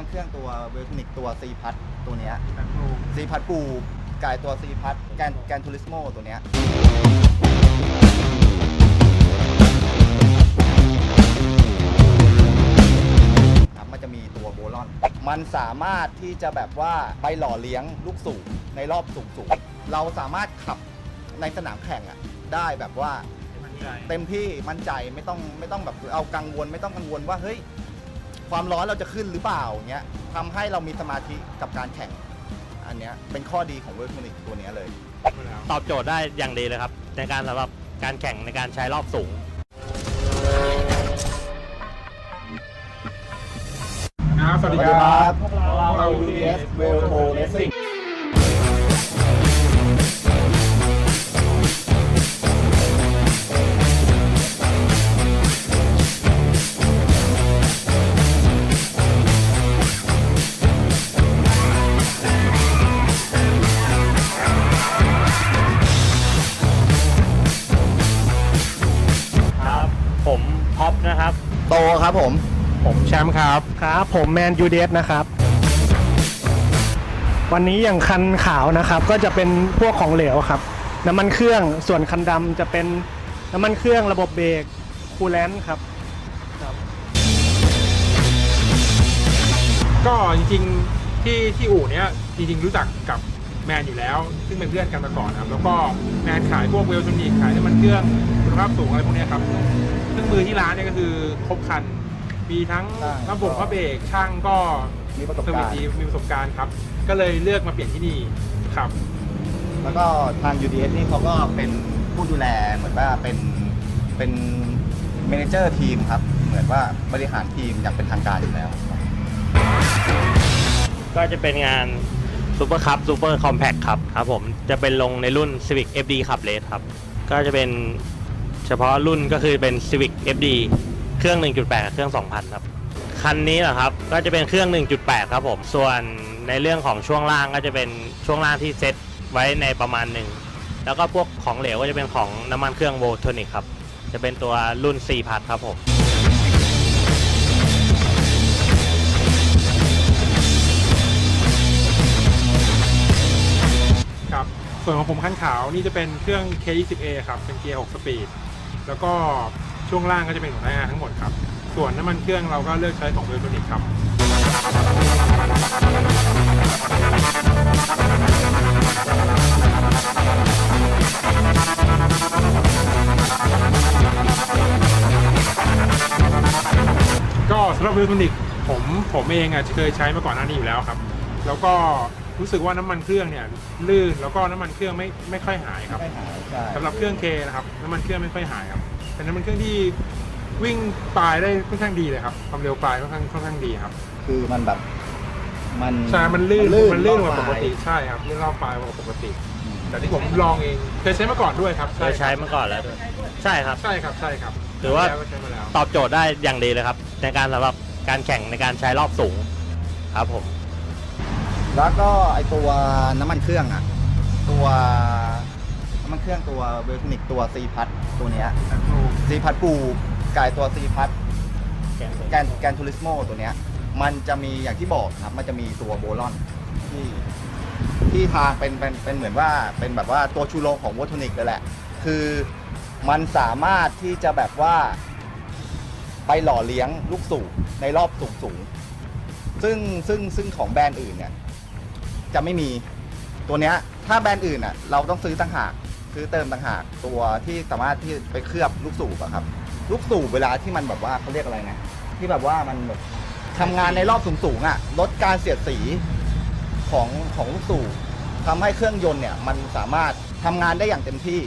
มันเครื่องตัวเวลทนิกตัวซีพัทตัวเนี้ยแบบโลซีพัทกูกลายตัวซีพัทแกนแกนทูริสโมตัวเนี้ยครับมันจะมีตัวโบลอน มันสามารถที่จะแบบว่าไปหล่อเลี้ยงลูกสูบในรอบสูงสูงๆเราสามารถขับในสนามแข่งอะได้แบบว่ามันใจเต็มที่มั่นใจไม่ต้องไม่ต้องแบบเอากังวลไม่ต้องกังวลว่าเฮ้ย ความร้อนเราจะขึ้นหรือเปล่าเงี้ยทำให้เรามีสมาธิกับการแข่ง อันเนี้ยเป็นข้อดีของเวอร์ทนิกตัวเนี้ยเลยมาแล้วตอบโจทย์ได้อย่างดีเลยครับ ในการสำหรับการแข่งในการใช้รอบสูง ครับสวัสดีครับ พวกเรา UDS w e l t o Racing ผมท็อปนะครับ โตครับผม ผมแชมป์ครับ ครับผมแมนยูเดสนะครับ วันนี้อย่างคันขาวนะครับ ก็จะเป็นพวกของเหลวครับ น้ำมันเครื่องส่วนคันดำจะเป็นน้ำมันเครื่องระบบเบรกคูลแลนต์ครับ ก็จริงๆที่ที่อู่เนี้ยจริงๆรู้จักกับแมนอยู่แล้ว ซึ่งเป็นเพื่อนกันมาก่อนครับ แล้วก็แมนขายพวกเวลทูนิกขายน้ำมันเครื่อง คุณภาพสูงอะไรพวกเนี้ยครับเครื่องมือที่ร้านเนี่ยก็คือครบครัน มีทั้งใช่ ระบบพระเบรกช่างก็มีประสบเซอร์วิกาสรณ์ ดีมีประสบการณ์ครับ ก็เลยเลือกมาเปลี่ยนที่นี่ครับ แล้วก็ทาง UDS นี่เขาก็เป็นผู้ดูแลเหมือนว่าเป็นเป็นเมนเจอร์ทีมครับ เหมือนว่าบริหารทีมอย่างเป็นทางการอยู่แล้ว ก็จะเป็นงานซูเปอร์คัพซูเปอร์คอมแพคครับครับผมจะเป็นลงในรุ่น Civic FD ขับเลสครับ ก็จะเป็น เฉพาะรุ่นก็คือเป็น Civic FD เครื่อง 1.8กับเครื่อง 2,000 ครับ คันนี้เหรอครับ ก็จะเป็นเครื่อง 1.8 ครับผม ส่วนในเรื่องของช่วงล่างก็จะเป็นช่วงล่างที่เซ็ตไว้ในประมาณหนึ่ง แล้วก็พวกของเหลวก็จะเป็นของน้ำมันเครื่องโวลทนิกครับ จะเป็นตัวรุ่น 4 พัทครับผมครับ ส่วนของผมขั้นขาวนี่จะเป็นเครื่อง K20A ครับ เป็นเกียร์ 6 สปีด แล้วก็ช่วงล่างก็จะเป็นของไทอาทั้งหมดครับ ส่วนน้ำมันเครื่องเราก็เลือกใช้ของเวลโทนิกครับก็สำหรับเวลโทนิกผมผมเองอะเคยใช้มาก่อนหน้านี้อยู่แล้วครับ แล้วก็ รู้สึกว่าน้ำมันเครื่องเนี่ยลื่นแล้วก็น้ำมันเครื่องไม่ไม่ค่อยหายครับไม่หายใช่สำหรับเครื่องเคนะครับน้ำมันเครื่องไม่ค่อยหายครับเป็นน้ำมันเครื่องที่วิ่งปลายได้ค่อนข้างดีเลยครับความเร็วปลายค่อนข้างค่อนข้างดีครับคือมันแบบ มันใช่มันลื่นมันลื่นกว่าปกติรอบใช่ครับลื่นรอบปลายกว่าปกติอืมแต่ที่ผมลองเองเคยใช้มาก่อนด้วยครับเคยใช้มาก่อนแล้วด้วยใช่ครับ ใช่ครับใช่ครับถือว่าใช้มใช้มาแล้ว ตอบโจทย์ได้อย่างดีเลยครับ ในการสำหรับการแข่งในการใช้รอบสูงครับผม แล้วก็ไอตัวน้ำมันเครื่องอะ ตัวน้ำมันเครื่องตัวเวลทนิกตัวซีพัทตัวเนี้ยซีพัทกูกลายตัวซีพัทแกนแกนทูริสโมตัวเนี้ย มันจะมีอย่างที่บอกครับ มันจะมีตัวโบลอนที่ที่ทางเป็นเป็นเป็นเหมือนว่าเป็นแบบว่าตัวชูโรงของวัตถุนิกเลยแหละ คือมันสามารถที่จะแบบว่า ไปหล่อเลี้ยงลูกสูบในรอบสูงสูงๆซึ่งซึ่งซึ่งของแบรนด์อื่นเนี่ย จะไม่มีตัวเนี้ยถ้าแบรนด์อื่นอะเราต้องซื้อต่างหากซื้อเติมต่างหากตัวที่สามารถที่ไปเคลือบลูกสูบอะครับ ลูกสูบเวลาที่มันแบบว่าเขาเรียกอะไรนะที่แบบว่ามันแบบทำงานในรอบสูงๆอะลดการเสียดสีของของลูกสูบทำให้เครื่องยนต์เนี่ยมันสามารถทำงานได้อย่างเต็มที่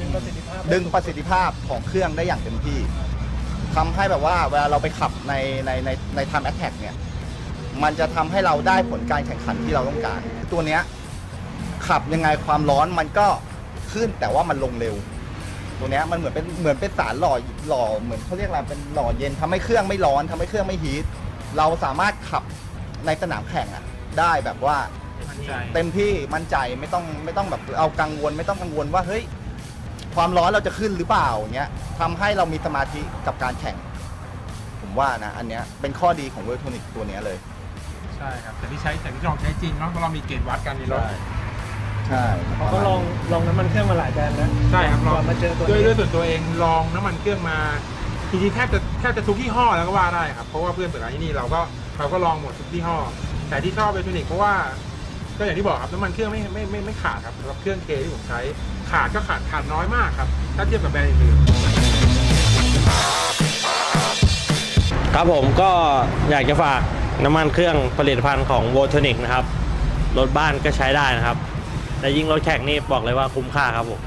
ดึงประสิทธิภาพดึงประสิทธิภาพของเครื่องได้อย่างเต็มที่ทำให้แบบว่าเวลาเราไปขับในในในใน time attack เนี่ย มันจะทำให้เราได้ผลการแข่งขันที่เราต้องการ ตัวเนี้ยขับยังไงความร้อนมันก็ขึ้นแต่ว่ามันลงเร็ว ตัวเนี้ยมันเหมือนเป็นเหมือนเป็นสารหล่อหล่อเหมือนเขาเรียกอะไรเป็นหล่อเย็นทำให้เครื่องไม่ร้อนทำให้เครื่องไม่ฮีทเราสามารถขับในสนามแข่งอะได้แบบว่ามั่นใจเต็มที่มั่นใจไม่ต้องไม่ต้องแบบเอากังวล ไม่ต้องกังวลว่าเฮ้ยความร้อนเราจะขึ้นหรือเปล่าอย่างเงี้ยทำให้เรามีสมาธิกับการแข่ง ผมว่านะ อันเนี้ยเป็นข้อดีของเวลโทนิกตัวเนี้ยเลย ใช่ครับแต่ที่ใช้แต่ที่ลองใช้จริงเนาะเพราะเรามีเกณฑ์วัดกันในรถ ใช่เขาก็ลองลองน้ำมันเครื่องมาหลายแบรนด์แล้วใช่ครับลอง ก่อนมาเจอตัวด้วยนี้ด้วยส่วนตัวเองลองน้ำมันเครื่องมาจริงๆแทบจะแทบจะทุกยี่ห้อแล้วก็ว่าได้ครับเพราะว่าเพื่อนเปิดร้านที่นี่เราก็เราก็ลองหมดทุกยี่ห้อ แต่ที่ชอบเบลทนิกเพราะว่าก็อย่างที่บอกครับน้ำมันเครื่องไม่ไม่ไม่ไม่ขาดครับสำหรับเครื่องเคที่ผมใช้ขาดก็ขาดขาดน้อยมากครับถ้าเทียบกับแบรนด์อื่นครับผมก็อยากจะฝาก น้ำมันเครื่องผลิตภัณฑ์ของโวทนิกนะครับ รถบ้านก็ใช้ได้นะครับ แต่ยิ่งรถแข่งนี่บอกเลยว่าคุ้มค่าครับผม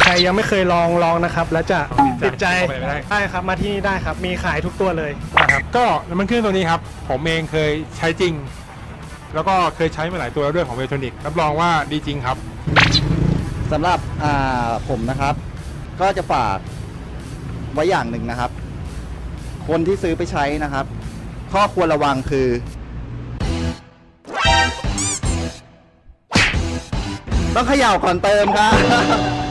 ใครยังไม่เคยลองลองนะครับ แล้วจะๆติดใจเข้าไปไม่ได้ได้ครับมาที่นี่ได้ครับ มีขายทุกตัวเลยนะครับก็น้ำมันเครื่องตัวนี้ครับ ผมเองเคยใช้จริง แล้วก็เคยใช้มาหลายตัวแล้วด้วยของเวลทนิกรับรองว่าดีจริงครับสำหรับอ่าผมนะครับ ก็จะฝากไว้อย่างหนึ่งนะครับ คนที่ซื้อไปใช้นะครับ ข้อควรระวังคือ ต้องเขย่าก่อนเติมครับ